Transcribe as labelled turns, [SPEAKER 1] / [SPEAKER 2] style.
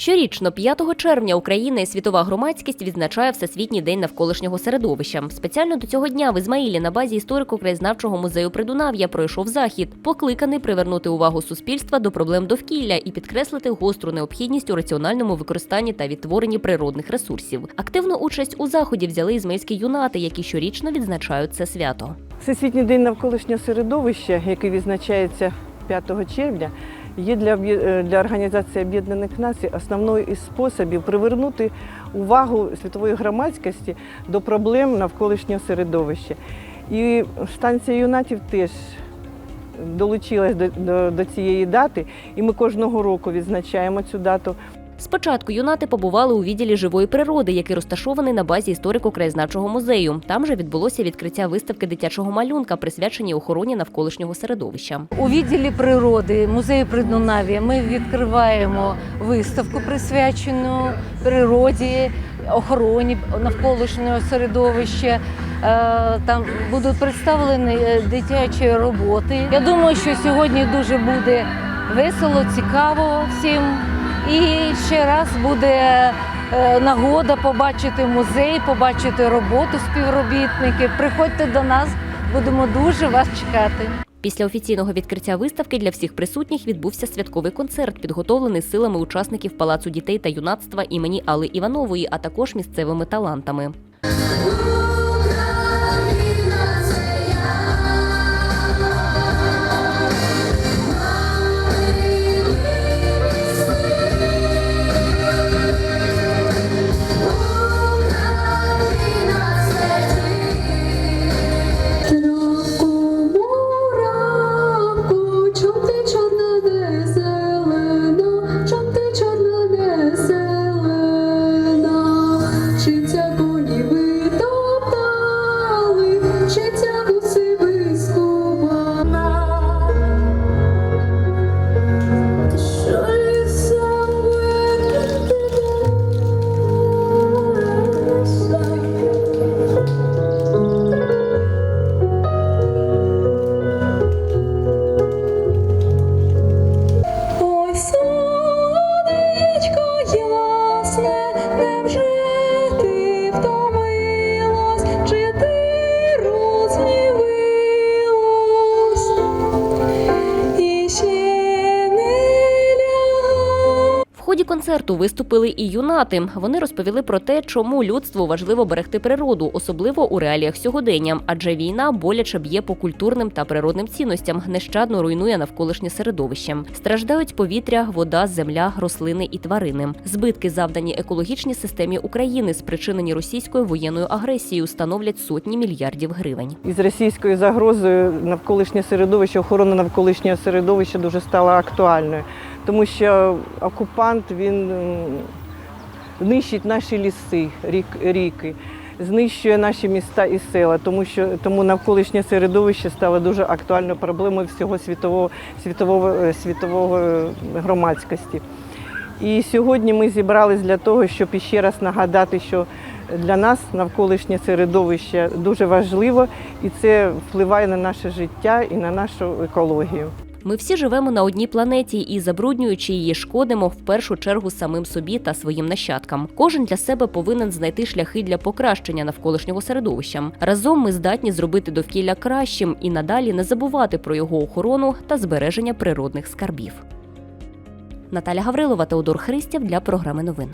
[SPEAKER 1] Щорічно, 5 червня, Україна і світова громадськість відзначає Всесвітній день навколишнього середовища. Спеціально до цього дня в Ізмаїлі на базі історико-краєзнавчого музею Придунав'я пройшов захід, покликаний привернути увагу суспільства до проблем довкілля і підкреслити гостру необхідність у раціональному використанні та відтворенні природних ресурсів. Активну участь у заході взяли ізмаїльські юнати, які щорічно відзначають це свято.
[SPEAKER 2] Всесвітній день навколишнього середовища, який відзначається 5 червня, є для, е, для Організації Об'єднаних Націй основною із способів привернути увагу світової громадськості до проблем навколишнього середовища. І станція юнатів теж долучилась до, до, до цієї дати, і ми кожного року відзначаємо цю дату.
[SPEAKER 1] Спочатку юнати побували у відділі живої природи, який розташований на базі історико-краєзнавчого музею. Там же відбулося відкриття виставки дитячого малюнка, присвяченій охороні навколишнього середовища.
[SPEAKER 3] У відділі природи музею Придунав'я ми відкриваємо виставку, присвячену природі, охороні навколишнього середовища. Е, Там будуть представлені е, дитячі роботи. Я думаю, що сьогодні дуже буде весело, цікаво всім. І ще раз буде е, нагода побачити музей, побачити роботу співробітників. Приходьте до нас, будемо дуже вас чекати.
[SPEAKER 1] Після офіційного відкриття виставки для всіх присутніх відбувся святковий концерт, підготовлений силами учасників Палацу дітей та юнацтва імені Алли Іванової, а також місцевими талантами. Концерту виступили і юнати. Вони розповіли про те, чому людству важливо берегти природу, особливо у реаліях сьогодення, адже війна боляче б'є по культурним та природним цінностям, нещадно руйнує навколишнє середовище. Страждають повітря, вода, земля, рослини і тварини. Збитки, завдані екологічній системі України, спричинені російською воєнною агресією, становлять сотні мільярдів гривень.
[SPEAKER 2] Із російською загрозою навколишнє середовище, охорона навколишнього середовища дуже стала актуальною, тому що окупант він нищить наші ліси, рік, ріки, знищує наші міста і села, тому що тому навколишнє середовище стало дуже актуальною проблемою всього світового світового е, світового е, громадськості. І сьогодні ми зібрались для того, щоб іще раз нагадати, що для нас навколишнє середовище дуже важливо, і це впливає на наше життя і на нашу екологію.
[SPEAKER 1] Ми всі живемо на одній планеті і, забруднюючи її, шкодимо в першу чергу самим собі та своїм нащадкам. Кожен для себе повинен знайти шляхи для покращення навколишнього середовища. Разом ми здатні зробити довкілля кращим і надалі не забувати про його охорону та збереження природних скарбів. Наталя Гаврилова, Теодор Христів для програми новин.